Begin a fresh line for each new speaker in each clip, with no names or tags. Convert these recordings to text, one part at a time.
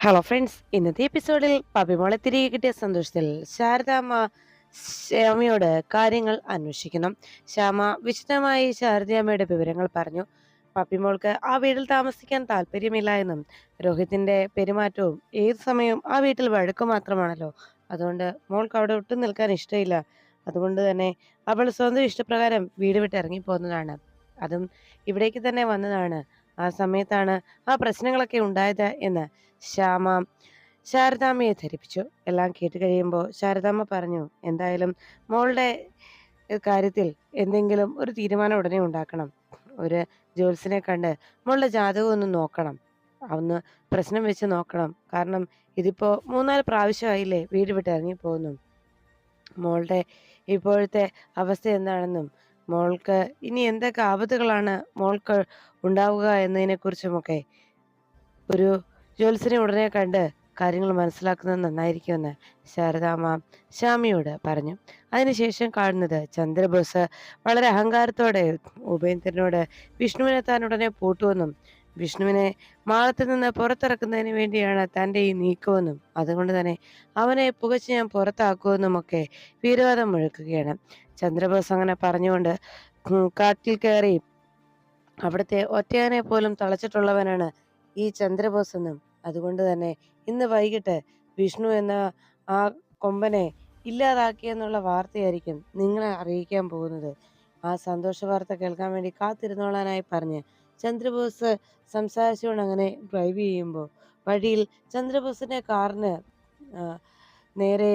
Hello friends ഇന്നത്തെ എപ്പിസോഡിൽ പപ്പിമോളെ തിരികെ കിട്ടിയ സന്തോഷത്തിൽ ശാരദാമ്മ ശ്യാമയോട് കാര്യങ്ങൾ അന്വേഷിക്കുന്നു. ശ്യാമ വിശദമായി ശാരദാമ്മയുടെ വിവരങ്ങൾ പറഞ്ഞു. പപ്പിമോൾക്ക് ആ വീട്ടിൽ താമസിക്കാൻ താല്പര്യമില്ല എന്നും രോഹിത്തിന്റെ പെരുമാറ്റവും ഏത് സമയവും ആ വീട്ടിൽ വഴക്കു മാത്രമാണല്ലോ. അതുകൊണ്ട് മോൾക്ക് അവിടെ ഒട്ടും നിൽക്കാൻ ഇഷ്ടമില്ല. അതുകൊണ്ട് തന്നെ അവൾ സ്വന്തം ഇഷ്ടപ്രകാരം വീട് വിട്ട് ഇറങ്ങിപ്പോകുന്നതാണ്. അതും ഇവിടേക്ക് തന്നെ വന്നതാണ്. ആ സമയത്താണ് ആ പ്രശ്നങ്ങളൊക്കെ ഉണ്ടായത് എന്ന് ശ്യാമ ശാരദാമ്മയെ ധരിപ്പിച്ചു. എല്ലാം കേട്ട് കഴിയുമ്പോൾ ശാരദാമ്മ പറഞ്ഞു എന്തായാലും മോളുടെ കാര്യത്തിൽ എന്തെങ്കിലും ഒരു തീരുമാനം ഉടനെ ഉണ്ടാക്കണം. ഒരു ജോത്സിനെ കണ്ട് മോളുടെ ജാതകം ഒന്ന് നോക്കണം. ഒന്ന് പ്രശ്നം വെച്ച് നോക്കണം. കാരണം ഇതിപ്പോ മൂന്നാൽ പ്രാവശ്യമായില്ലേ വീട് വിട്ട് ഇറങ്ങി പോകുന്നു മോളുടെ ഇപ്പോഴത്തെ അവസ്ഥ എന്താണെന്നും മോൾക്ക് ഇനി എന്തൊക്കെ ആപത്തുകളാണ് മോൾക്ക് ഉണ്ടാവുക എന്നതിനെക്കുറിച്ചുമൊക്കെ ഒരു ജ്യോത്സ്യനെ ഉടനെ കണ്ട് കാര്യങ്ങൾ മനസ്സിലാക്കുന്നത് നന്നായിരിക്കുമെന്ന് ശാരദാമ ശ്യാമിയോട് പറഞ്ഞു. അതിനുശേഷം കാണുന്നത് ചന്ദ്രബോസ് വളരെ അഹങ്കാരത്തോടെ ഉപേന്ദ്രനോട് വിഷ്ണുവിനെ താൻ ഉടനെ പൂട്ടുവെന്നും വിഷ്ണുവിനെ മാളത്തിൽ നിന്ന് പുറത്തിറക്കുന്നതിന് വേണ്ടിയാണ് തന്റെ ഈ നീക്കമെന്നും അതുകൊണ്ട് തന്നെ അവനെ പുകച്ച് ഞാൻ പുറത്താക്കുമെന്നും ഒക്കെ വീരവാദം മുഴക്കുകയാണ്. ചന്ദ്രബോസ് അങ്ങനെ പറഞ്ഞുകൊണ്ട് കാട്ടിൽ കയറി അവിടുത്തെ ഒറ്റയാനെ പോലും തളച്ചിട്ടുള്ളവനാണ് ഈ ചന്ദ്രബോസ് എന്നും. അതുകൊണ്ട് തന്നെ ഇന്ന് വൈകിട്ട് വിഷ്ണു എന്ന ആ കൊമ്പനെ ഇല്ലാതാക്കിയെന്നുള്ള വാർത്തയായിരിക്കും നിങ്ങളെ അറിയിക്കാൻ പോകുന്നത്. ആ സന്തോഷ വാർത്ത കേൾക്കാൻ വേണ്ടി കാത്തിരുന്നോളാനായി പറഞ്ഞ് ചന്ദ്രബോസ് സംസാരിച്ചുകൊണ്ട് അങ്ങനെ ഡ്രൈവ് ചെയ്യുമ്പോൾ വഴിയിൽ ചന്ദ്രബോസിന്റെ കാറിന് നേരെ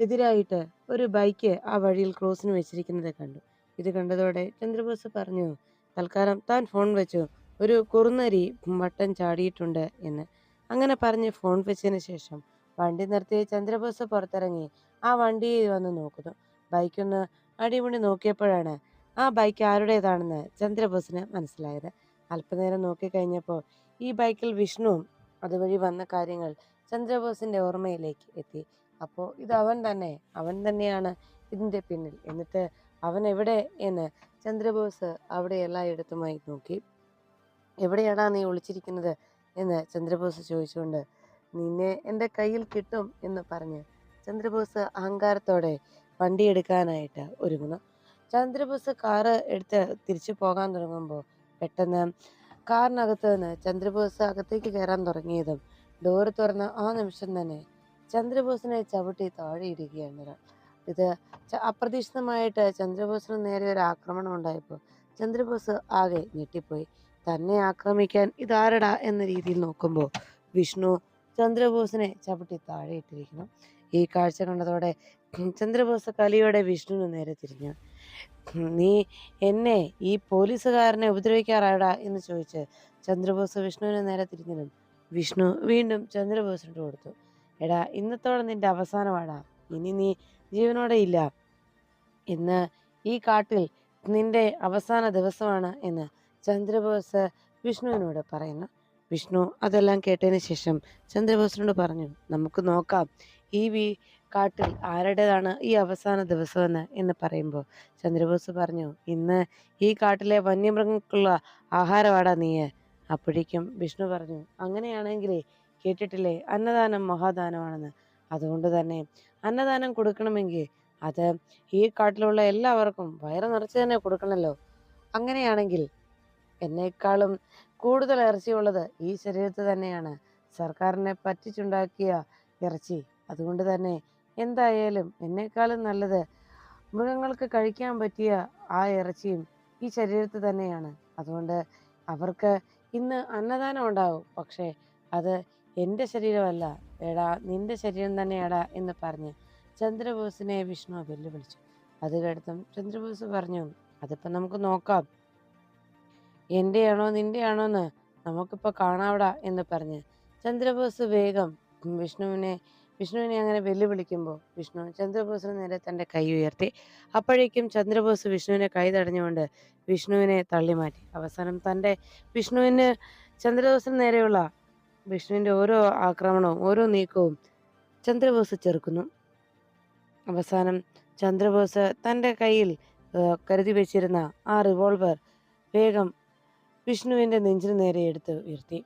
എതിരായിട്ട് ഒരു ബൈക്ക് ആ വഴിയിൽ ക്രോസിന് വെച്ചിരിക്കുന്നത് കണ്ടു. ഇത് കണ്ടതോടെ ചന്ദ്രബോസ് പറഞ്ഞു തൽക്കാലം താൻ ഫോൺ വെച്ചു. ഒരു കുറുന്നരി വട്ടം ചാടിയിട്ടുണ്ട് എന്ന്. അങ്ങനെ പറഞ്ഞ് ഫോൺ വെച്ചതിന് ശേഷം വണ്ടി നിർത്തി ചന്ദ്രബോസ് പുറത്തിറങ്ങി. ആ വണ്ടിയിൽ വന്ന് നോക്കുന്നു. ബൈക്കൊന്ന് അടിമുടി നോക്കിയപ്പോഴാണ് ആ ബൈക്ക് ആരുടേതാണെന്ന് ചന്ദ്രബോസിന് മനസ്സിലായത്. അല്പനേരം നോക്കിക്കഴിഞ്ഞപ്പോൾ ഈ ബൈക്കിൽ വിഷ്ണുവും അതുവഴി വന്ന കാര്യങ്ങൾ ചന്ദ്രബോസിന്റെ ഓർമ്മയിലേക്ക് എത്തി. അപ്പോൾ ഇത് അവൻ തന്നെ അവൻ തന്നെയാണ് ഇതിന്റെ പിന്നിൽ. എന്നിട്ട് അവൻ എവിടെ എന്ന് ചന്ദ്രബോസ് അവിടെ എല്ലായിടത്തുമായി നോക്കി. എവിടെയാടാ നീ ഒളിച്ചിരിക്കുന്നത് എന്ന് ചന്ദ്രബോസ് ചോദിച്ചുകൊണ്ട് നിന്നെ എന്റെ കയ്യിൽ കിട്ടും എന്ന് പറഞ്ഞ് ചന്ദ്രബോസ് അഹങ്കാരത്തോടെ വണ്ടിയെടുക്കാനായിട്ട് ഒരുങ്ങുന്നു. ചന്ദ്രബോസ് കാറ് എടുത്ത് തിരിച്ചു പോകാൻ തുടങ്ങുമ്പോൾ പെട്ടെന്ന് കാറിനകത്ത് നിന്ന് ചന്ദ്രബോസ് അകത്തേക്ക് കയറാൻ തുടങ്ങിയതും ഡോറ് തുറന്ന ആ നിമിഷം തന്നെ ചന്ദ്രബോസിനെ ചവിട്ടി താഴെയിടുകയാണ് ഒരാൾ ഇത് അപ്രതീക്ഷിതമായിട്ട് ചന്ദ്രബോസിന് നേരെ ഒരു ആക്രമണം ഉണ്ടായപ്പോൾ ചന്ദ്രബോസ് ആകെ ഞെട്ടിപ്പോയി. തന്നെ ആക്രമിക്കാൻ ഇതാരടാ? എന്ന രീതിയിൽ നോക്കുമ്പോൾ വിഷ്ണു ചന്ദ്രബോസിനെ ചവിട്ടി താഴെ ഇട്ടിരിക്കുന്നു. ഈ കാഴ്ച കണ്ടതോടെ ചന്ദ്രബോസ് കലിയോടെ വിഷ്ണുവിന് നേരെ തിരിഞ്ഞു. നീ എന്നെ ഈ പോലീസുകാരനെ ഉപദ്രവിക്കാറാടാ എന്ന് ചോദിച്ച് ചന്ദ്രബോസ് വിഷ്ണുവിനെ നേരെ തിരിഞ്ഞു വിഷ്ണു വീണ്ടും ചന്ദ്രബോസിനോട് കൊടുത്തു. എടാ ഇന്നത്തോടെ നിന്റെ അവസാനമാടാ. ഇനി നീ ജീവനോടെ ഇല്ല. ഇന്ന് ഈ കാട്ടിൽ നിന്റെ അവസാന ദിവസമാണ് എന്ന് ചന്ദ്രബോസ് വിഷ്ണുവിനോട് പറയുന്നു. വിഷ്ണു അതെല്ലാം കേട്ടതിന് ശേഷം ചന്ദ്രബോസിനോട് പറഞ്ഞു നമുക്ക് നോക്കാം. ഈ വി കാട്ടിൽ ആരുടേതാണ് ഈ അവസാന ദിവസമെന്ന് എന്ന് പറയുമ്പോൾ ചന്ദ്രബോസ് പറഞ്ഞു ഇന്ന് ഈ കാട്ടിലെ വന്യമൃഗങ്ങൾക്കുള്ള ആഹാരമാടാ നീ. അപ്പോഴേക്കും വിഷ്ണു പറഞ്ഞു അങ്ങനെയാണെങ്കിൽ കേട്ടിട്ടില്ലേ? അന്നദാനം മഹാദാനമാണെന്ന്. അതുകൊണ്ട് തന്നെ അന്നദാനം കൊടുക്കണമെങ്കിൽ അത് ഈ കാട്ടിലുള്ള എല്ലാവർക്കും വയറ് നിറച്ച് തന്നെ കൊടുക്കണമല്ലോ. അങ്ങനെയാണെങ്കിൽ എന്നേക്കാളും കൂടുതൽ ഇറച്ചിയുള്ളത് ഈ ശരീരത്തിൽ തന്നെയാണ്. സർക്കാരിനെ പറ്റിച്ചുണ്ടാക്കിയ ഇറച്ചി. അതുകൊണ്ട് തന്നെ എന്തായാലും എന്നെക്കാളും നല്ലത് മൃഗങ്ങൾക്ക് കഴിക്കാൻ പറ്റിയ ആ ഇറച്ചിയും ഈ ശരീരത്തിൽ തന്നെയാണ്. അതുകൊണ്ട് അവർക്ക് ഇന്ന് അന്നദാനം ഉണ്ടാവും. പക്ഷേ അത് എന്റെ ശരീരമല്ല. എടാ നിന്റെ ശരീരം തന്നെയാടാ എന്ന് പറഞ്ഞ് ചന്ദ്രബോസിനെ വിഷ്ണു വെല്ലുവിളിച്ചു. അത് കേട്ടതും ചന്ദ്രബോസ് പറഞ്ഞു അതിപ്പോൾ നമുക്ക് നോക്കാം. എന്റെയാണോ ആണോ എന്ന് നമുക്കിപ്പോൾ കാണാവിടാ എന്ന് പറഞ്ഞ് ചന്ദ്രബോസ് വേഗം വിഷ്ണുവിനെ വിഷ്ണുവിനെ അങ്ങനെ വെല്ലുവിളിക്കുമ്പോൾ വിഷ്ണു ചന്ദ്രബോസിന് നേരെ തന്റെ കൈ ഉയർത്തി. അപ്പോഴേക്കും ചന്ദ്രബോസ് വിഷ്ണുവിനെ കൈ തടഞ്ഞുകൊണ്ട് വിഷ്ണുവിനെ തള്ളി മാറ്റി അവസാനം തന്റെ വിഷ്ണുവിന് ചന്ദ്രബോസിന് നേരെയുള്ള വിഷ്ണുവിന്റെ ഓരോ ആക്രമണവും ഓരോ നീക്കവും ചന്ദ്രബോസ് ചെറുക്കുന്നു. അവസാനം ചന്ദ്രബോസ് തന്റെ കയ്യിൽ കരുതി വെച്ചിരുന്ന ആ റിവോൾവർ വേഗം വിഷ്ണുവിന്റെ നെഞ്ചിന് നേരെ എടുത്ത് ഉയർത്തി.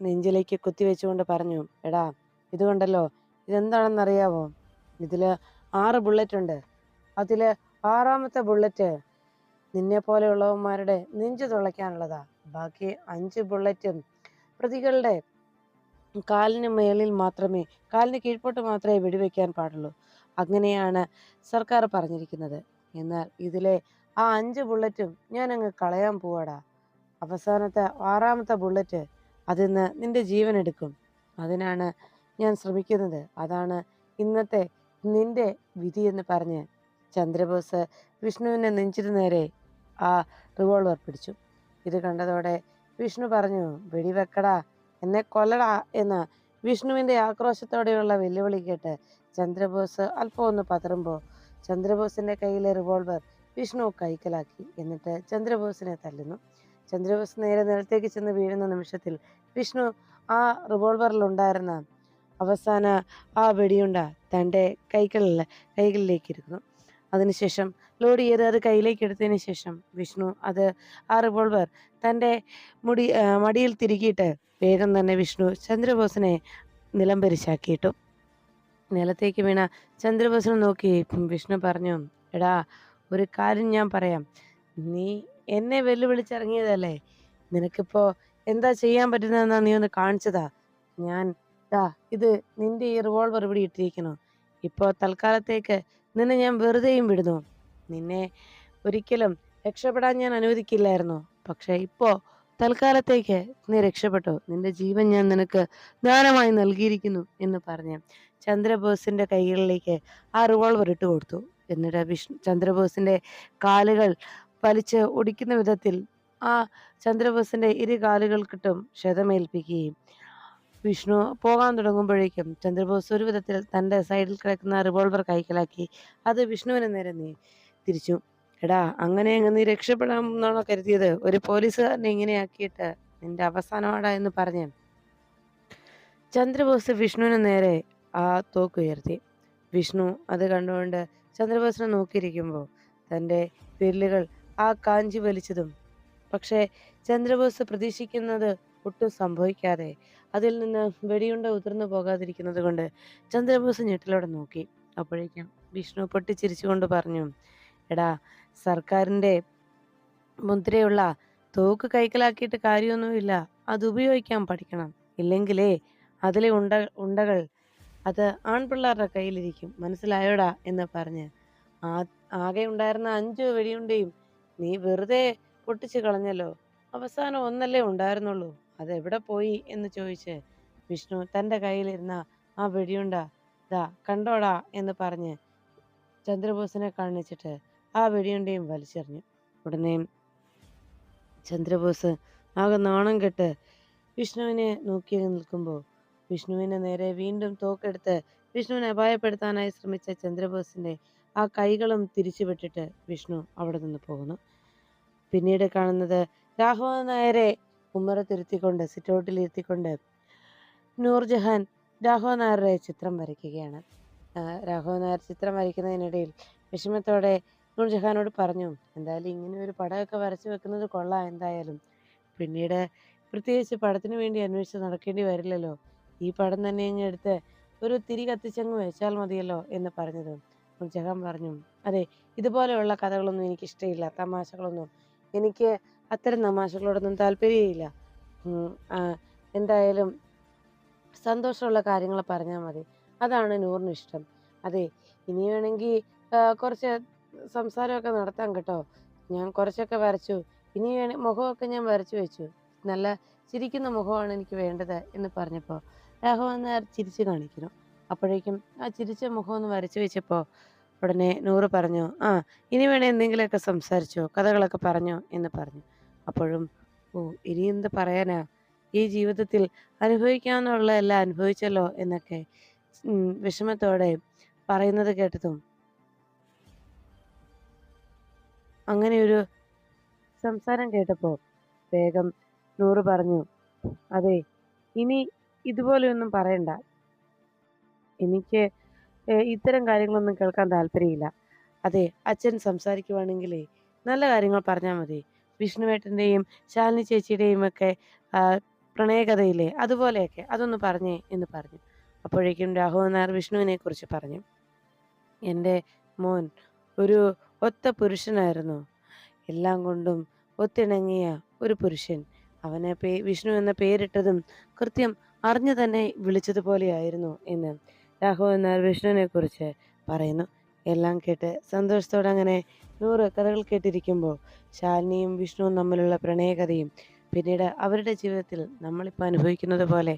നെഞ്ചിലേക്ക് കുത്തിവെച്ചുകൊണ്ട് പറഞ്ഞു എടാ ഇതുകൊണ്ടല്ലോ ഇതെന്താണെന്നറിയാവോ? ഇതിൽ ആറ് ബുള്ളറ്റ് ഉണ്ട് അതിൽ ആറാമത്തെ ബുള്ളറ്റ് നിന്നെ പോലെയുള്ളവന്മാരുടെ നെഞ്ചു തുളയ്ക്കാനുള്ളതാ. ബാക്കി അഞ്ച് ബുള്ളറ്റും പ്രതികളുടെ കാലിന് മേളിൽ മാത്രമേ കാലിന് കീഴ്പോട്ട് മാത്രമേ വെടിവെക്കാൻ പാടുള്ളൂ. അങ്ങനെയാണ് സർക്കാർ പറഞ്ഞിരിക്കുന്നത്. എന്നാൽ ഇതിലെ ആ അഞ്ച് ബുള്ളറ്റും ഞാൻ അങ്ങ് കളയാൻ പോവാടാ. അവസാനത്തെ ആറാമത്തെ ബുള്ളറ്റ് അതിന്ന് നിന്റെ ജീവൻ എടുക്കും അതിനാണ് ഞാൻ ശ്രമിക്കുന്നത്. അതാണ് ഇന്നത്തെ നിന്റെ വിധി എന്ന് പറഞ്ഞ് ചന്ദ്രബോസ് വിഷ്ണുവിനെ നെഞ്ചിനു നേരെ ആ റിവോൾവർ പിടിച്ചു. ഇത് കണ്ടതോടെ വിഷ്ണു പറഞ്ഞു വെടിവെക്കടാ എന്നെ കൊല്ലടാ എന്ന് വിഷ്ണുവിന്റെ ആക്രോശത്തോടെയുള്ള വെല്ലുവിളി കേട്ട് ചന്ദ്രബോസ് അല്പം ഒന്ന് പതറുമ്പോൾ ചന്ദ്രബോസിന്റെ കയ്യിലെ റിവോൾവർ വിഷ്ണു കൈക്കലാക്കി. എന്നിട്ട് ചന്ദ്രബോസിനെ തല്ലുന്നു. ചന്ദ്രബോസ് നേരെ നിലത്തേക്ക് ചെന്ന് വീഴുന്ന നിമിഷത്തിൽ വിഷ്ണു ആ റിവോൾവറിലുണ്ടായിരുന്ന അവസാന ആ വെടിയുണ്ട തന്റെ കൈകളിൽ കൈകളിലേക്ക് ഇരുന്നു അതിനുശേഷം ലോഡ് അത് കയ്യിലേക്ക് എടുത്തതിന് ശേഷം വിഷ്ണു അത് ആ റിവോൾവർ തന്റെ മുടി മടിയിൽ തിരുകിയിട്ട് വേഗം തന്നെ വിഷ്ണു ചന്ദ്രബോസിനെ നിലംപരിശാക്കിയിട്ടു നിലത്തേക്ക് വീണ ചന്ദ്രബോസിനെ നോക്കി വിഷ്ണു പറഞ്ഞു എടാ ഒരു കാര്യം ഞാൻ പറയാം. നീ എന്നെ വെല്ലുവിളിച്ചിറങ്ങിയതല്ലേ? നിനക്കിപ്പോൾ എന്താ ചെയ്യാൻ പറ്റുന്നതെന്നാ നീ ഒന്ന് കാണിച്ചതാ? ഞാൻ ദാ ഇത് നിന്റെ ഈ റിവോൾവർ ഇവിടെ ഇട്ടിരിക്കുന്നു. ഇപ്പോൾ തൽക്കാലത്തേക്ക് നിന്നെ ഞാൻ വെറുതെയും വിടുന്നു. നിന്നെ ഒരിക്കലും രക്ഷപ്പെടാൻ ഞാൻ അനുവദിക്കില്ലായിരുന്നു. പക്ഷെ ഇപ്പോ തൽക്കാലത്തേക്ക് നീ രക്ഷപ്പെട്ടു. നിന്റെ ജീവൻ ഞാൻ നിനക്ക് ദാനമായി നൽകിയിരിക്കുന്നു എന്ന് പറഞ്ഞ് ചന്ദ്രബോസിന്റെ കൈകളിലേക്ക് ആ റിവോൾവർ ഇട്ട് കൊടുത്തു. എന്നിട്ട് വിഷ്ണു ചന്ദ്രബോസിന്റെ കാലുകൾ വലിച്ച് ഒടിക്കുന്ന വിധത്തിൽ ആ ചന്ദ്രബോസിന്റെ ഇരു കാലുകൾക്കിട്ടും ക്ഷതമേൽപ്പിക്കുകയും വിഷ്ണു പോകാൻ തുടങ്ങുമ്പോഴേക്കും ചന്ദ്രബോസ് ഒരു വിധത്തിൽ തന്റെ സൈഡിൽ കിടക്കുന്ന റിവോൾവർ കൈക്കലാക്കി അത് വിഷ്ണുവിനെ നേരെ നീ തിരിച്ചു. എടാ അങ്ങനെ അങ്ങ് നീ രക്ഷപ്പെടാം എന്നാണോ കരുതിയത്? ഒരു പോലീസുകാരനെ ഇങ്ങനെയാക്കിയിട്ട് നിന്റെ അവസാനമാടാ എന്ന് പറഞ്ഞ് ചന്ദ്രബോസ് വിഷ്ണുവിന് നേരെ ആ തോക്ക് ഉയർത്തി. വിഷ്ണു അത് കണ്ടുകൊണ്ട് ചന്ദ്രബോസിനെ നോക്കിയിരിക്കുമ്പോൾ തന്റെ വിരലുകൾ ആ കാഞ്ചി വലിച്ചതും. പക്ഷേ ചന്ദ്രബോസ് പ്രതീക്ഷിക്കുന്നത് ഒട്ടും സംഭവിക്കാതെ അതിൽ നിന്ന് വെടിയുണ്ട ഉതിർന്നു പോകാതിരിക്കുന്നത് കൊണ്ട് ചന്ദ്രബോസ് ഞെട്ടിലോടെ നോക്കി. അപ്പോഴേക്കും വിഷ്ണു പൊട്ടിച്ചിരിച്ചുകൊണ്ട് പറഞ്ഞു എടാ സർക്കാരിന്റെ മുദ്രയുള്ള തോക്ക് കൈക്കലാക്കിയിട്ട് കാര്യമൊന്നുമില്ല. അത് ഉപയോഗിക്കാൻ പഠിക്കണം. ഇല്ലെങ്കിലേ അതിലെ ഉണ്ട ഉണ്ടകൾ അത് ആൺപിള്ളേരുടെ കയ്യിലിരിക്കും. മനസ്സിലായോടാ? എന്ന് പറഞ്ഞ് ആ ആകെ ഉണ്ടായിരുന്ന അഞ്ച് വെടിയുണ്ടയും നീ വെറുതെ പൊട്ടിച്ചു കളഞ്ഞല്ലോ. അവസാനം ഒന്നല്ലേ ഉണ്ടായിരുന്നുള്ളൂ. അതെവിടെ പോയി എന്ന് ചോദിച്ച് വിഷ്ണു തന്റെ കയ്യിലിരുന്ന ആ വെടിയുണ്ട ദാ കണ്ടോടാ എന്ന് പറഞ്ഞ് ചന്ദ്രബോസിനെ കാണിച്ചിട്ട് ആ വെടിയുണ്ടയും വലിച്ചെറിഞ്ഞു. ഉടനെ ചന്ദ്രബോസ് ആകെ നാണം കെട്ട് വിഷ്ണുവിനെ നോക്കി നിൽക്കുമ്പോൾ വിഷ്ണുവിനെ നേരെ വീണ്ടും തോക്കെടുത്ത് വിഷ്ണുവിനെ അപായപ്പെടുത്താനായി ശ്രമിച്ച ചന്ദ്രബോസിന്റെ ആ കൈകളും തിരിച്ചു വിട്ടിട്ട് വിഷ്ണു അവിടെ നിന്ന് പോകുന്നു. പിന്നീട് കാണുന്നത് രാഘവ നായരെ ഉമ്മറത്തിരുത്തിക്കൊണ്ട് സിറ്റൗട്ടിൽ ഇരുത്തിക്കൊണ്ട് നൂർജഹാൻ രാഘവ നായരുടെ ചിത്രം വരയ്ക്കുകയാണ്. രാഘവ നായർ ചിത്രം വരയ്ക്കുന്നതിനിടയിൽ വിഷമത്തോടെ നൂർജഹാനോട് പറഞ്ഞു എന്തായാലും ഇങ്ങനെ ഒരു പടമൊക്കെ വരച്ചു വെക്കുന്നത് കൊള്ളാം എന്തായാലും. പിന്നീട് പ്രത്യേകിച്ച് പടത്തിന് വേണ്ടി അന്വേഷിച്ച് നടക്കേണ്ടി വരില്ലല്ലോ. ഈ പടം തന്നെ അങ്ങ് എടുത്ത് ഒരു തിരി കത്തിച്ചങ്ങ് വെച്ചാൽ മതിയല്ലോ എന്ന് പറഞ്ഞത് നൂർജഹാൻ പറഞ്ഞു. അതെ ഇതുപോലെയുള്ള കഥകളൊന്നും എനിക്കിഷ്ടമില്ല തമാശകളൊന്നും. എനിക്ക് അത്തരം തമാശകളോടൊന്നും താല്പര്യമില്ല. എന്തായാലും സന്തോഷമുള്ള കാര്യങ്ങൾ പറഞ്ഞാൽ മതി. അതാണ് നൂറിന് ഇഷ്ടം. അതെ ഇനി വേണമെങ്കിൽ കുറച്ച് സംസാരമൊക്കെ നടത്താം കേട്ടോ. ഞാൻ കുറച്ചൊക്കെ വരച്ചു. ഇനി വേണേ മുഖമൊക്കെ ഞാൻ വരച്ചു വെച്ചു. നല്ല ചിരിക്കുന്ന മുഖമാണ് എനിക്ക് വേണ്ടത് എന്ന് പറഞ്ഞപ്പോൾ രാഘവൻ നായർ ചിരിച്ചു കാണിക്കുന്നു. അപ്പോഴേക്കും ആ ചിരിച്ച മുഖം ഒന്ന് വരച്ചു വെച്ചപ്പോൾ ഉടനെ നൂറ് പറഞ്ഞു ആ ഇനി വേണേ എന്തെങ്കിലുമൊക്കെ സംസാരിച്ചോ കഥകളൊക്കെ പറഞ്ഞോ എന്ന് പറഞ്ഞു. അപ്പോഴും ഓ ഇനി എന്ത് പറയാനാ? ഈ ജീവിതത്തിൽ അനുഭവിക്കാവുന്നുള്ള എല്ലാം അനുഭവിച്ചല്ലോ എന്നൊക്കെ വിഷമത്തോടെ പറയുന്നത് കേട്ടതും. അങ്ങനെ ഒരു സംസാരം കേട്ടപ്പോൾ വേഗം നൂറ് പറഞ്ഞു അതെ ഇനി ഇതുപോലെയൊന്നും പറയണ്ട. എനിക്ക് ഇത്തരം കാര്യങ്ങളൊന്നും കേൾക്കാൻ താല്പര്യമില്ല. അതെ അച്ഛൻ സംസാരിക്കുവാണെങ്കിലേ നല്ല കാര്യങ്ങൾ പറഞ്ഞാൽ മതി. വിഷ്ണുവേട്ടന്റെയും ശാലിനി ചേച്ചിയുടെയും ഒക്കെ പ്രണയകഥയില്ലേ അതുപോലെയൊക്കെ അതൊന്ന് പറഞ്ഞേ എന്ന് പറഞ്ഞു. അപ്പോഴേക്കും രാഹു നായർ വിഷ്ണുവിനെ കുറിച്ച് പറഞ്ഞു. എന്റെ മോൻ ഒരു ഒത്ത പുരുഷനായിരുന്നു. എല്ലാം കൊണ്ടും ഒത്തിണങ്ങിയ ഒരു പുരുഷൻ. അവനെ പേ വിഷ്ണു എന്ന പേരിട്ടതും കൃത്യം അറിഞ്ഞു തന്നെ വിളിച്ചതുപോലെയായിരുന്നു എന്ന് രാഹു നായർ വിഷ്ണുവിനെ കുറിച്ച് പറയുന്നു. എല്ലാം കേട്ട് സന്തോഷത്തോടെ അങ്ങനെ നൂറ് കഥകൾ കേട്ടിരിക്കുമ്പോൾ ശാലിനിയും വിഷ്ണുവും തമ്മിലുള്ള പ്രണയകഥയും പിന്നീട് അവരുടെ ജീവിതത്തിൽ നമ്മളിപ്പോൾ അനുഭവിക്കുന്നത് പോലെ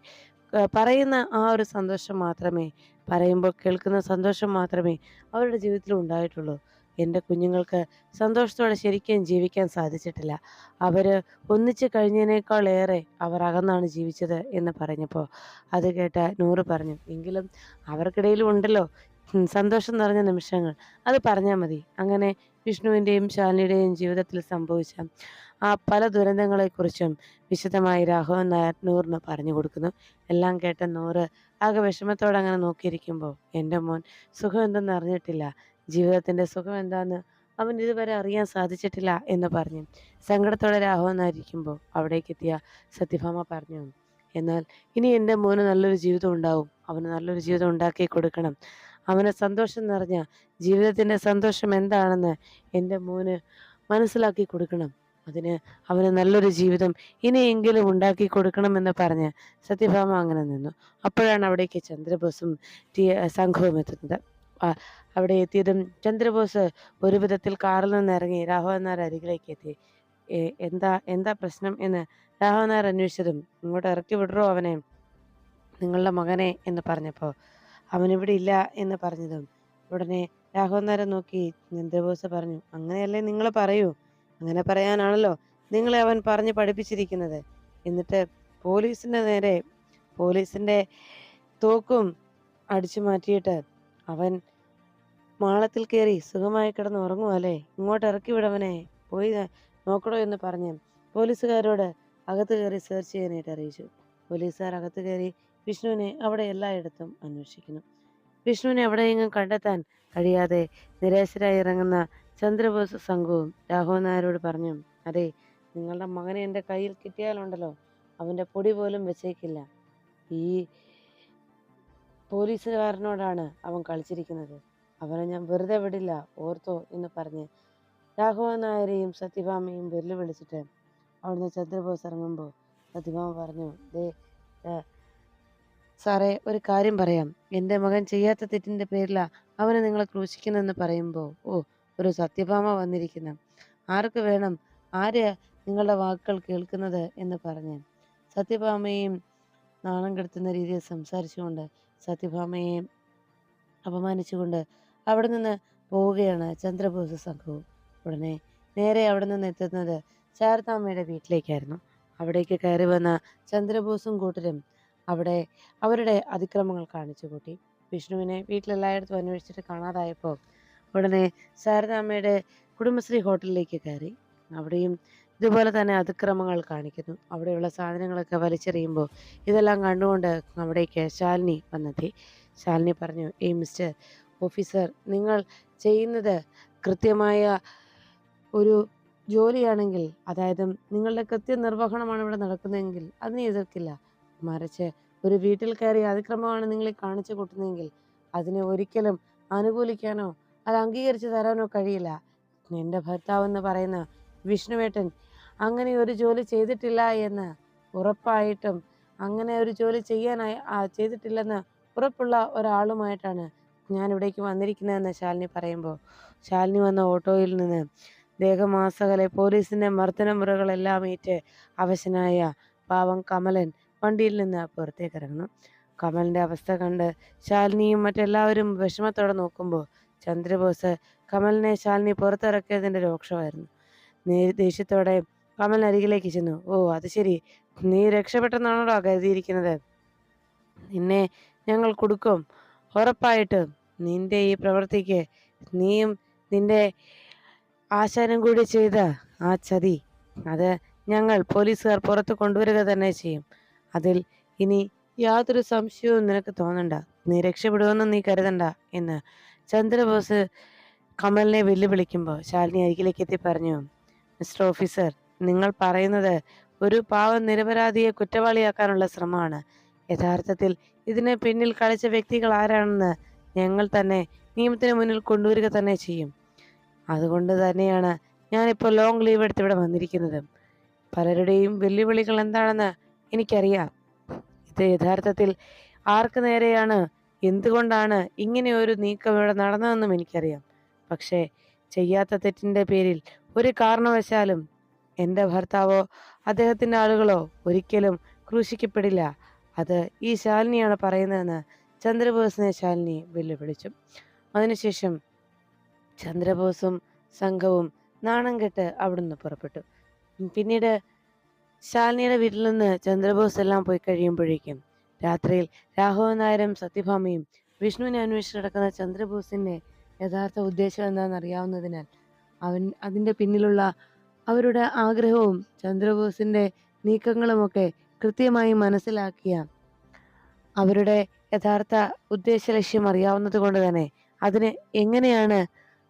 പറയുന്ന ആ ഒരു സന്തോഷം മാത്രമേ പറയുമ്പോൾ കേൾക്കുന്ന സന്തോഷം മാത്രമേ അവരുടെ ജീവിതത്തിൽ ഉണ്ടായിട്ടുള്ളൂ. എന്റെ കുഞ്ഞുങ്ങൾക്ക് സന്തോഷത്തോടെ ശരിക്കും ജീവിക്കാൻ സാധിച്ചിട്ടില്ല. അവർ ഒന്നിച്ച് കഴിഞ്ഞതിനേക്കാളേറെ അവർ അകന്നാണ് ജീവിച്ചത് എന്ന് പറഞ്ഞപ്പോൾ അത് കേട്ട നൂറ് പറഞ്ഞു. എങ്കിലും അവർക്കിടയിലും ഉണ്ടല്ലോ സന്തോഷം നിറഞ്ഞ നിമിഷങ്ങൾ. അത് പറഞ്ഞാൽ മതി. അങ്ങനെ വിഷ്ണുവിന്റെയും ശാലിനിയുടെയും ജീവിതത്തിൽ സംഭവിച്ച ആ പല ദുരന്തങ്ങളെക്കുറിച്ചും വിശദമായി രാഘവൻ നായർ നൂറിന് പറഞ്ഞു കൊടുക്കുന്നു. എല്ലാം കേട്ട നൂറ് ആകെ വിഷമത്തോടെ അങ്ങനെ നോക്കിയിരിക്കുമ്പോൾ എന്റെ മോൻ സുഖം എന്തെന്ന് അറിഞ്ഞിട്ടില്ല. ജീവിതത്തിന്റെ സുഖം എന്താന്ന് അവൻ ഇതുവരെ അറിയാൻ സാധിച്ചിട്ടില്ല എന്ന് പറഞ്ഞു. സങ്കടത്തോടെ രാഘവൻ നായർ ഇരിക്കുമ്പോൾ അവിടേക്കെത്തിയ സത്യഭാമ പറഞ്ഞു എന്നാൽ ഇനി എന്റെ മോന് നല്ലൊരു ജീവിതം ഉണ്ടാവും. അവന് നല്ലൊരു ജീവിതം ഉണ്ടാക്കി കൊടുക്കണം. അവന് സന്തോഷം നിറഞ്ഞ ജീവിതത്തിന്റെ സന്തോഷം എന്താണെന്ന് എന്റെ മോന് മനസ്സിലാക്കി കൊടുക്കണം. അതിന് അവന് നല്ലൊരു ജീവിതം ഇനിയെങ്കിലും ഉണ്ടാക്കി കൊടുക്കണമെന്ന് പറഞ്ഞ് സത്യഭാമ അങ്ങനെ നിന്നു. അപ്പോഴാണ് അവിടേക്ക് ചന്ദ്രബോസും ടി സംഘവും എത്തുന്നത്. അവിടെ എത്തിയതും ചന്ദ്രബോസ് ഒരു വിധത്തിൽ കാറിൽ നിന്ന് ഇറങ്ങി രാഘവൻ നായർ അരികിലേക്ക് എത്തി. എന്താ എന്താ പ്രശ്നം എന്ന് രാഘവൻ നായർ അന്വേഷിച്ചതും ഇങ്ങോട്ട് ഇറക്കി വിടറോ അവനെ നിങ്ങളുടെ മകനെ എന്ന് പറഞ്ഞപ്പോൾ അവനിവിടെ ഇല്ല എന്ന് പറഞ്ഞതും. ഉടനെ രാഘവൻ നോക്കി. ചന്ദ്രബോസ് പറഞ്ഞു അങ്ങനെയല്ലേ നിങ്ങൾ പറയൂ? അങ്ങനെ പറയാനാണല്ലോ നിങ്ങളെ അവൻ പറഞ്ഞ് പഠിപ്പിച്ചിരിക്കുന്നത്. എന്നിട്ട് പോലീസിന്റെ നേരെ പോലീസിന്റെ തോക്കും അടിച്ചു മാറ്റിയിട്ട് അവൻ മാളത്തിൽ കയറി സുഖമായി കിടന്ന് ഉറങ്ങുമല്ലേ ഇങ്ങോട്ട് ഇറക്കി വിടവനെ പോയി നോക്കണോ എന്ന് പറഞ്ഞ് പോലീസുകാരോട് അകത്ത് കയറി സെർച്ച് ചെയ്യാനായിട്ട് അറിയിച്ചു. പോലീസുകാർ അകത്ത് കയറി വിഷ്ണുവിനെ അവിടെ എല്ലായിടത്തും അന്വേഷിക്കുന്നു വിഷ്ണുവിനെ എവിടെയെങ്കിലും കണ്ടെത്താൻ കഴിയാതെ നിരാശരായി ഇറങ്ങുന്ന ചന്ദ്രബോസ് സംഘവും രാഘവൻ നായരോട് പറഞ്ഞു അതെ നിങ്ങളുടെ മകനെ എന്റെ കയ്യിൽ കിട്ടിയാലുണ്ടല്ലോ അവന്റെ പൊടി പോലും വെച്ചേക്കില്ല. ഈ പോലീസുകാരനോടാണ് അവൻ കളിച്ചിരിക്കുന്നത്. അവനെ ഞാൻ വെറുതെ വിടില്ല ഓർത്തോ എന്ന് പറഞ്ഞ് രാഘവൻ നായരെയും സത്യഭാമയും വെല്ലുവിളിച്ചിട്ട് അവിടുന്ന് ചന്ദ്രബോസ് ഇറങ്ങുമ്പോൾ സത്യഭാമ പറഞ്ഞു ദേ സാറേ ഒരു കാര്യം പറയാം. എന്റെ മകൻ ചെയ്യാത്ത തെറ്റിന്റെ പേരിലാ അവനെ നിങ്ങളെ ക്രൂശിക്കുന്നെന്ന് പറയുമ്പോൾ ഓ ഒരു സത്യഭാമ വന്നിരിക്കുന്നു. ആർക്ക് വേണം? ആര് നിങ്ങളുടെ വാക്കുകൾ കേൾക്കുന്നത് എന്ന് പറഞ്ഞ്. സത്യഭാമയെയും നാണം കെടുത്തുന്ന രീതിയിൽ സംസാരിച്ചുകൊണ്ട് സത്യഭാമയെയും അപമാനിച്ചുകൊണ്ട് അവിടെ നിന്ന് പോവുകയാണ് ചന്ദ്രബോസ് സംഘവും. ഉടനെ നേരെ അവിടെ നിന്ന് എത്തുന്നത് ശാരദാമ്മയുടെ വീട്ടിലേക്കായിരുന്നു. അവിടേക്ക് കയറി വന്ന ചന്ദ്രബോസും കൂട്ടരും അവിടെ അവരുടെ അതിക്രമങ്ങൾ കാണിച്ചു കൂട്ടി വിഷ്ണുവിനെ വീട്ടിലെല്ലായിടത്തും അന്വേഷിച്ചിട്ട് കാണാതായപ്പോൾ ഉടനെ ശാരദാമ്മയുടെ കുടുംബശ്രീ ഹോട്ടലിലേക്ക് കയറി. അവിടെയും ഇതുപോലെ തന്നെ അതിക്രമങ്ങൾ കാണിക്കുന്നു. അവിടെയുള്ള സാധനങ്ങളൊക്കെ വലിച്ചെറിയുമ്പോൾ ഇതെല്ലാം കണ്ടുകൊണ്ട് അവിടേക്ക് ശാലിനി വന്നെത്തി. ശാലിനി പറഞ്ഞു ഈ മിസ്റ്റർ ഓഫീസർ നിങ്ങൾ ചെയ്യുന്നത് കൃത്യമായ ഒരു ജോലിയാണെങ്കിൽ അതായത് നിങ്ങളുടെ കൃത്യനിർവഹണമാണ് ഇവിടെ നടക്കുന്നതെങ്കിൽ അതിനെ എതിർക്കില്ല. മറിച്ച് ഒരു വീട്ടിൽ കയറി അതിക്രമമാണ് നിങ്ങളെ കാണിച്ചു കൂട്ടുന്നതെങ്കിൽ അതിനെ ഒരിക്കലും അനുകൂലിക്കാനോ അത് അംഗീകരിച്ചു തരാനോ കഴിയില്ല. നിന്റെ ഭർത്താവ് എന്ന് പറയുന്ന വിഷ്ണുവേട്ടൻ അങ്ങനെ ഒരു ജോലി ചെയ്തിട്ടില്ല എന്ന് ഉറപ്പായിട്ടും അങ്ങനെ ഒരു ജോലി ചെയ്യാനായി ചെയ്തിട്ടില്ലെന്ന് ഉറപ്പുള്ള ഒരാളുമായിട്ടാണ് ഞാൻ ഇവിടേക്ക് വന്നിരിക്കുന്നതെന്ന് ശാലിനി പറയുമ്പോൾ. ശാലിനി വന്ന ഓട്ടോയിൽ നിന്ന് ദേഹമാസകലെ പോലീസിന്റെ മർദ്ദന മുറകളെല്ലാം ഏറ്റ് അവശനായ പാവം കമലൻ വണ്ടിയിൽ നിന്ന് പുറത്തേക്ക് ഇറങ്ങണം. കമലിന്റെ അവസ്ഥ കണ്ട് ശാലിനിയും മറ്റെല്ലാവരും വിഷമത്തോടെ നോക്കുമ്പോൾ ചന്ദ്രബോസ് കമലിനെ ശാലിനി പുറത്തിറക്കിയതിന്റെ രോക്ഷമായിരുന്നു. നീ ദേഷ്യത്തോടെ കമൽ അരികിലേക്ക് ചെന്നു. ഓ അത് ശരി. നീ രക്ഷപ്പെട്ടെന്നാണല്ലോ കരുതിയിരിക്കുന്നത്? നിന്നെ ഞങ്ങൾ കൊടുക്കും. ഉറപ്പായിട്ടും നിന്റെ ഈ പ്രവൃത്തിക്ക് നീയും നിന്റെ ആശാനും കൂടി ചെയ്ത ആ ചതി അത് ഞങ്ങൾ പോലീസുകാർ പുറത്ത് കൊണ്ടുവരിക തന്നെ ചെയ്യും. അതിൽ ഇനി യാതൊരു സംശയവും നിനക്ക് തോന്നണ്ട. നീ രക്ഷപ്പെടുമെന്ന് നീ കരുതണ്ട എന്ന് ചന്ദ്രബോസ് കമലിനെ വെല്ലുവിളിക്കുമ്പോൾ ശാലിനി അരികിലേക്ക് എത്തി പറഞ്ഞു മിസ്റ്റർ ഓഫീസർ നിങ്ങൾ പറയുന്നത് ഒരു പാവം നിരപരാധിയെ കുറ്റവാളിയാക്കാനുള്ള ശ്രമമാണ്. യഥാർത്ഥത്തിൽ ഇതിന് പിന്നിൽ കളിച്ച വ്യക്തികൾ ആരാണെന്ന് ഞങ്ങൾ തന്നെ നിയമത്തിന് മുന്നിൽ കൊണ്ടുവരിക തന്നെ ചെയ്യും. അതുകൊണ്ട് തന്നെയാണ് ഞാനിപ്പോൾ ലോങ് ലീവ് എടുത്ത് ഇവിടെ വന്നിരിക്കുന്നത്. പലരുടെയും വെല്ലുവിളികൾ എന്താണെന്ന് എനിക്കറിയാം. ഇത് യഥാർത്ഥത്തിൽ ആർക്ക് നേരെയാണ്? എന്തുകൊണ്ടാണ് ഇങ്ങനെ ഒരു നീക്കം ഇവിടെ നടന്നതെന്നും എനിക്കറിയാം. പക്ഷേ ചെയ്യാത്ത തെറ്റിന്റെ പേരിൽ ഒരു കാരണവശാലും എന്റെ ഭർത്താവോ അദ്ദേഹത്തിന്റെ ആളുകളോ ഒരിക്കലും ക്രൂശിക്കപ്പെടില്ല. അത് ഈ ശാലിനിയാണ് പറയുന്നതെന്ന് ചന്ദ്രബോസിനെ ശാലിനി വെല്ലുവിളിച്ചു. അതിനുശേഷം ചന്ദ്രബോസും സംഘവും നാണം കെട്ട് അവിടുന്ന് പുറപ്പെട്ടു. പിന്നീട് ശാലിനിയുടെ വീട്ടിൽ നിന്ന് ചന്ദ്രബോസ് എല്ലാം പോയി കഴിയുമ്പോഴേക്കും രാത്രിയിൽ രാഘവൻ നായരും സത്യഭാമയും വിഷ്ണുവിനെ അന്വേഷിച്ച് നടക്കുന്ന ചന്ദ്രബോസിന്റെ യഥാർത്ഥ ഉദ്ദേശം എന്താണെന്ന് അറിയാവുന്നതിനാൽ അവൻ അതിന്റെ പിന്നിലുള്ള അവരുടെ ആഗ്രഹവും ചന്ദ്രബോസിന്റെ നീക്കങ്ങളുമൊക്കെ കൃത്യമായി മനസ്സിലാക്കിയ അവരുടെ യഥാർത്ഥ ഉദ്ദേശ ലക്ഷ്യം അറിയാവുന്നത് കൊണ്ട് തന്നെ അതിന് എങ്ങനെയാണ്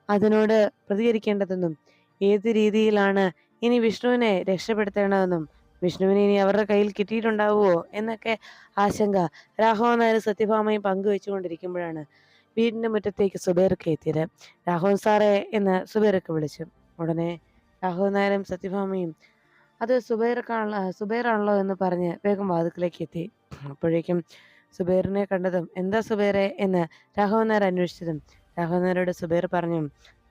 അതിനോട് പ്രതികരിക്കേണ്ടതെന്നും ഏത് രീതിയിലാണ് ഇനി വിഷ്ണുവിനെ രക്ഷപ്പെടുത്തേണ്ടതെന്നും വിഷ്ണുവിനെ ഇനി അവരുടെ കയ്യിൽ കിട്ടിയിട്ടുണ്ടാവുമോ എന്നൊക്കെ ആശങ്ക. രാഘവൻ നായർ സത്യഭാമയും പങ്കുവെച്ചുകൊണ്ടിരിക്കുമ്പോഴാണ് വീടിന്റെ മുറ്റത്തേക്ക് സുബേർക്ക് എത്തിയത് രാഘവൻ സാറേ എന്ന് സുബേർക്ക് വിളിച്ചു. ഉടനെ രാഘവൻ നായരും സത്യഭാമയും അത് സുബൈർക്കാണല്ലോ സുബൈറാണല്ലോ എന്ന് പറഞ്ഞ് വേഗം വാതുക്കിലേക്ക് എത്തി. അപ്പോഴേക്കും സുബൈറിനെ കണ്ടതും എന്താ സുബൈറെ? എന്ന് രാഘവൻ നായർ അന്വേഷിച്ചതും രാഘവൻ നായരോട് സുബൈർ പറഞ്ഞു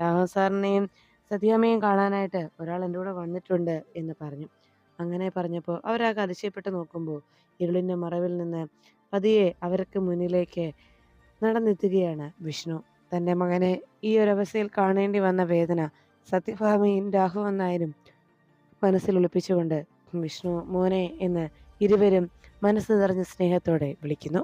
രാഘവൻ സാറിനെയും സത്യാമ്മയും കാണാനായിട്ട് ഒരാൾ എന്റെ കൂടെ വന്നിട്ടുണ്ട് എന്ന് പറഞ്ഞു. അങ്ങനെ പറഞ്ഞപ്പോൾ അവരാകെ അതിശയപ്പെട്ട് നോക്കുമ്പോൾ ഇരുളിന്റെ മറവിൽ നിന്ന് പതിയെ അവർക്ക് മുന്നിലേക്ക് നടന്നെത്തുകയാണ് വിഷ്ണു. തന്റെ മകനെ ഈ ഒരവസ്ഥയിൽ കാണേണ്ടി വന്ന വേദന സത്യഭാമയും നായരും മനസ്സിൽ ഒളിപ്പിച്ചുകൊണ്ട് വിഷ്ണു മോനെ എന്ന് ഇരുവരും മനസ്സ് നിറഞ്ഞ സ്നേഹത്തോടെ വിളിക്കുന്നു.